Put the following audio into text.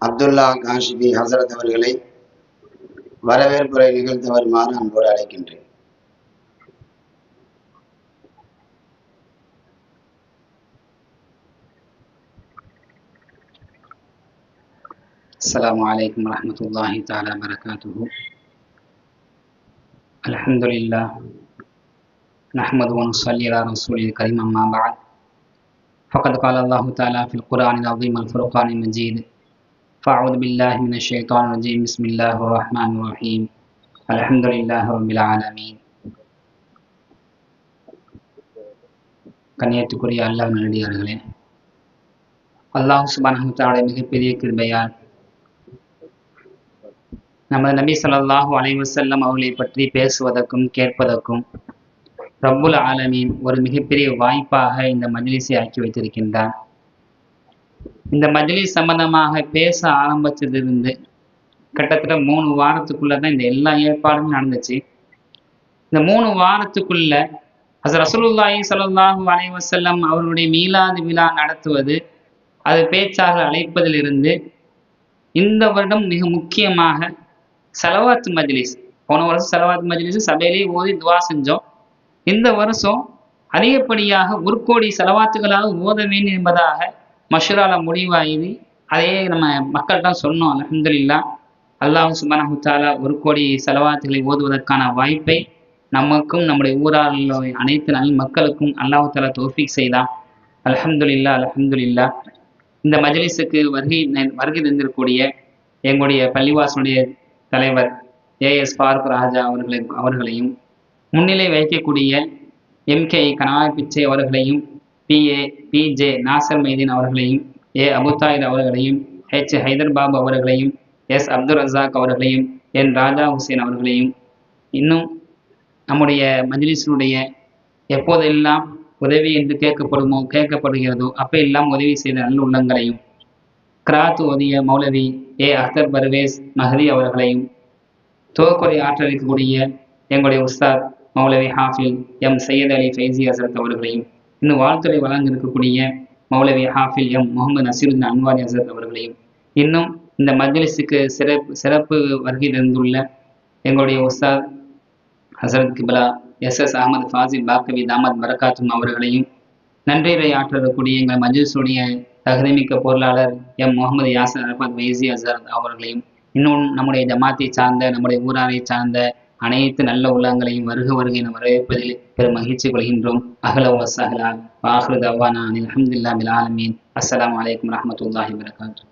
அப்துல்லா காஷிபி ஹசரத் அவர்களை வரவேற்புரை நிகழ்த்த வருமாறு அன்போடு அழைக்கின்றேன் السلام عليكم ورحمة الله تعالى وبركاته الحمد لله نحمد ونصلي على رسوله الكريم أما بعد فقد قال الله تعالى في القرآن العظيم الفرقان المجيد فأعوذ بالله من الشيطان الرجيم بسم الله الرحمن الرحيم الحمد لله رب العالمين கண்ணியத்துக்குரிய அல்லாஹ் நல்லடியார்களே அல்லாஹ் சுபானஹு தாவுடைய மிகப்பெரிய கிருபையால் நமது நபி ஸல்லல்லாஹு அலைஹி வஸல்லம் அவர்களை பற்றி பேசுவதற்கும் கேட்பதற்கும் ரப்புல் ஆலமீன் ஒரு மிகப்பெரிய வாய்ப்பாக இந்த மஜ்லிஸை ஆக்கி வைத்திருக்கின்றார் இந்த மஜ்லிஸ் சம்பந்தமாக பேச ஆரம்பிச்சதிலிருந்து கிட்டத்தட்ட மூணு வாரத்துக்குள்ள தான் இந்த எல்லா ஏற்பாடும் நடந்துச்சு. இந்த மூணு வாரத்துக்குள்ள அது ரசூலுல்லாஹி ஸல்லல்லாஹு அலைஹி வஸல்லம் அவருடைய மீலாது விழா நடத்துவது அது பேச்சாக அழைப்பதிலிருந்து இந்த வருடம் மிக முக்கியமாக செலவாத் மஜ்லிஸ். போன வருஷம் செலவாத் மஜ்லிஸ் சபையிலேயே ஓதி துவா செஞ்சோம். இந்த வருஷம் அதிகப்படியாக ஒரு கோடி செலவாத்துகளாக ஓத வேண்டும் என்பதாக மஷூரால முடிவாகி அதையே நம்ம மக்கள்கிட்ட சொன்னோம் அலமதுல்லா அல்லாஹ் சுபனஹு ஒரு கோடி செலவாத்துகளை ஓதுவதற்கான வாய்ப்பை நமக்கும் நம்முடைய ஊரால் அனைத்து நல் மக்களுக்கும் அல்லாஹு தோஃபிக் செய்தான் அலஹம்துல்லா அலஹம்துல்லா இந்த மஜ்லிஸுக்கு வருகை வருகை தந்திருக்கக்கூடிய எங்களுடைய பள்ளிவாசனுடைய தலைவர் ஏ எஸ் பார்க் ராஜா அவர்களை அவர்களையும் முன்னிலை வைக்கக்கூடிய எம்கே கனாய் பிச்சை அவர்களையும் பிஏ பிஜே நாசர் மைதீன் அவர்களையும் ஏ அபுதாயித் அவர்களையும் ஹெச் ஹைதர்பாபு அவர்களையும் எஸ் அப்துல் ரசாக் அவர்களையும் என் ராஜா ஹுசேன் அவர்களையும் இன்னும் நம்முடைய மஜ்லிஸினுடைய எப்போதெல்லாம் உதவி என்று கேட்கப்படுமோ கேட்கப்படுகிறதோ அப்ப எல்லாம் உதவி செய்த நல்ல உள்ளங்களையும் கிராத் ஓதிய மௌலவி ஏ அக்தர் பர்வேஸ் மஹதி அவர்களையும் துவக்குறை ஆற்றலிக்கக்கூடிய எங்களுடைய உஸ்தாத் மௌலவி ஹாஃபில் எம் சையத் அலி ஃபைசி ஹசரத் அவர்களையும் இன்னும் வாழ்த்துறை வழங்க இருக்கக்கூடிய மௌலவி ஹாஃபில் எம். முகமது நசீருddin அன்வாரி அசத் அவர்களையும் இன்னும் இந்த மஜ்லிஸுக்கு சிறப்பு சிறப்பு வருகை தந்துள்ள எங்களுடைய உஸ்தாத் ஹசரத் கிப்லா எஸ் எஸ் அகமது ஃபாசில் பாக்கவி தாமத் பரகாத்தும் அவர்களையும் நன்றியை ஆற்றக்கூடிய எங்கள் மஜ்லிஸுடைய தகுதிமிக்க பொருளாளர் எம். முகமது யாசர் அரபாத் வைசி அசர் அவர்களையும் இன்னும் நம்முடைய ஜமாத்தை சார்ந்த நம்முடைய ஊராரை சார்ந்த அனைத்து நல்ல உள்ளங்களையும் வருக வருகை என வரவேற்பதில் பெரும் மகிழ்ச்சி கொள்கின்றோம். அகல வசஹலா. வாஹ்ரு தவானா அனில் அஹமதுல்லா பில் ஆலமீன். அஸ்ஸலாமு வரகாத்து